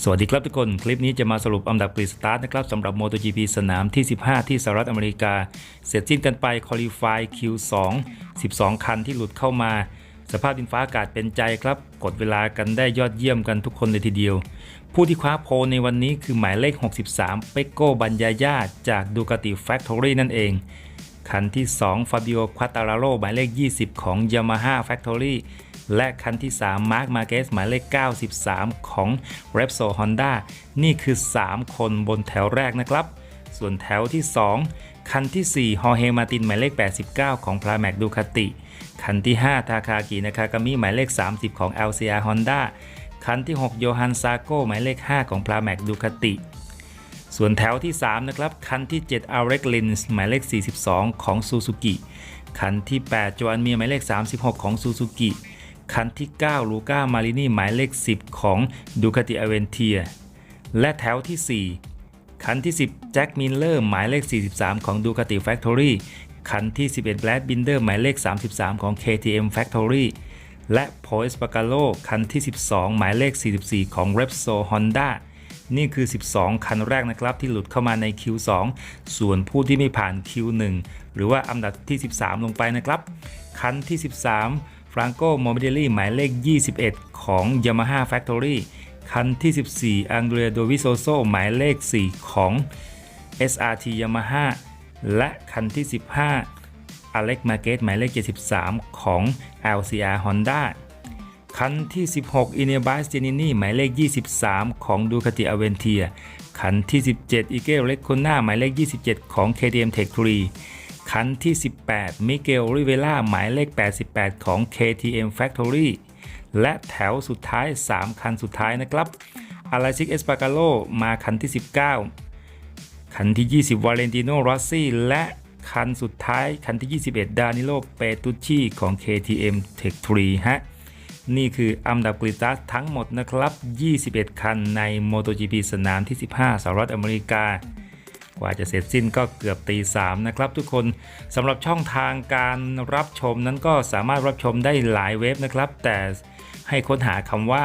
สวัสดีครับทุกคน คลิปนี้จะมาสรุปอันดับกรีสตาร์ทนะครับสำหรับ MotoGP สนามที่ 15 ที่สหรัฐอเมริกา เสร็จสิ้นกันไป Qualify Q2 12 คันที่หลุดเข้ามา สภาพดินฟ้าอากาศเป็นใจครับ กดเวลากันได้ยอดเยี่ยมกันทุกคนเลยทีเดียว ผู้ที่คว้าโพในวันนี้คือหมายเลข 63 เปโกบัญญายาจากดูกาติ Factory นั่นเอง คันที่ 2 ฟาบิโอควาตาราโรหมายเลข 20 ของ Yamaha Factory และคันที่ 3 Mark Marquez หมายเลข 93 ของ Repsol Honda นี่คือ 3 คนบนแถวแรกนะครับ ส่วนแถวที่ 2 คันที่4ฮอเฮมาตินหมายเลข 89 ของ p r a m a c Ducati คันที่ 5 ทาคากินากากามิหมายเลข 30 ของ LCR Honda คันที่ 6 โยฮันซาโกหมายเลข 5 ของ p r a m a c Ducati ส่วนแถวที่ 3 นะครับ คันที่ 7 a l e x Lins หมายเลข 42 ของ Suzuki คันที่ 8จอันเมียหมายเลข 36 ของ Suzuki คันที่ 9 ลูก้ามารินีหมายเลข 10 ของ Ducati Aventia และแถวที่ 4 คันที่ 10 แจ็คมิลเลอร์หมายเลข 43 ของ Ducati Factory คันที่ 11แบ d ดบินเดอร์หมายเลข 33 ของ KTM Factory และโพสปา a าโลคันที่ 12 หมายเลข 44 ของ Repsol Honda นี่คือ 12 คันแรกนะครับที่หลุดเข้ามาใน Q2 ส่วนผู้ที่ไม่ผ่าน Q1 หรือว่าอันดับที่ 13 ลงไปนะครับ คันที่ 13 ฟรานโกโม r ิเดลี่หมายเลข 21 ของ Yamaha Factory คันที่ 14 อังเดรียโดวิโซโซหมายเลข 4 ของ SRT Yamaha และคันที่ 15อเล็กมาเกตหมายเลข 73 ของ LCR Honda คันที่ 16อินเนบ s สเจนินีหมายเลข 23 ของดูคาติอเวนเทียคันที่ 17อิเกลเล c โคนาหมายเลข 27 ของ KTM Tech 3 คันที่ 18 มิเกล ริเวล่า หมายเลข 88 ของ KTM Factory และแถวสุดท้าย 3 คันสุดท้ายนะครับอ l าซิก เอสปา a าโล มาคันที่ 19 คันที่ 20 วาเลนติโน รอสซี่ และคันสุดท้าย คันที่ 21 ดานิโล เปตุชีของ KTM Tech 3ฮะ นี่คืออันดับกริตัสทั้งหมดนะครับ 21 คันใน MotoGP สนามที่ 15สหรัฐอเมริกา ว่าจะเสร็จสิ้นก็เกือบตีสามนะครับทุกคนสำหรับช่องทางการรับชมนั้นก็สามารถรับชมได้หลายเว็บนะครับ แต่ให้ค้นหาคำว่า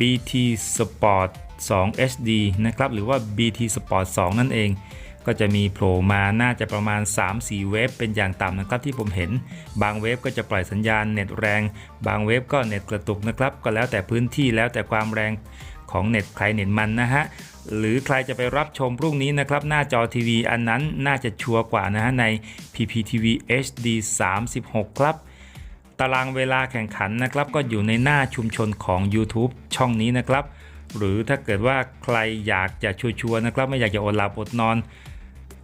BT Sport 2 HD นะครับหรือว่า BT Sport 2 นั่นเอง ก็จะมีโผล่มาน่าจะประมาณ 3-4 เว็บเป็นอย่างต่ำนะครับที่ผมเห็น บางเว็บก็จะปล่อยสัญญาณเน็ตแรง บางเว็บก็เน็ตกระตุกนะครับ ก็แล้วแต่พื้นที่แล้วแต่ความแรง ของเน็ตใครเน็ตมันนะฮะหรือใครจะไปรับชมพรุ่งนี้นะครับ หน้าจอทีวีอันนั้นน่าจะชัวร์กว่านะฮะใน PPTV HD 36 ครับ ตารางเวลาแข่งขันนะครับ ก็อยู่ในหน้าชุมชนของ YouTube ช่องนี้นะครับ หรือถ้าเกิดว่าใครอยากจะชัวร์นะครับ ไม่อยากจะอดหลับอดนอน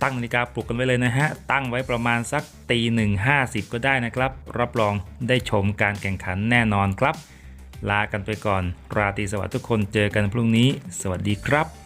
ตั้งนาฬิกาปลุกกันไว้เลยนะฮะ ตั้งไว้ประมาณสักตีหนึ่งห้าสิบก็ได้นะครับ รับรองได้ชมการแข่งขันแน่นอนครับ ลากันไปก่อน ราตรีสวัสดิ์ทุกคนเจอกันพรุ่งนี้ สวัสดีครับ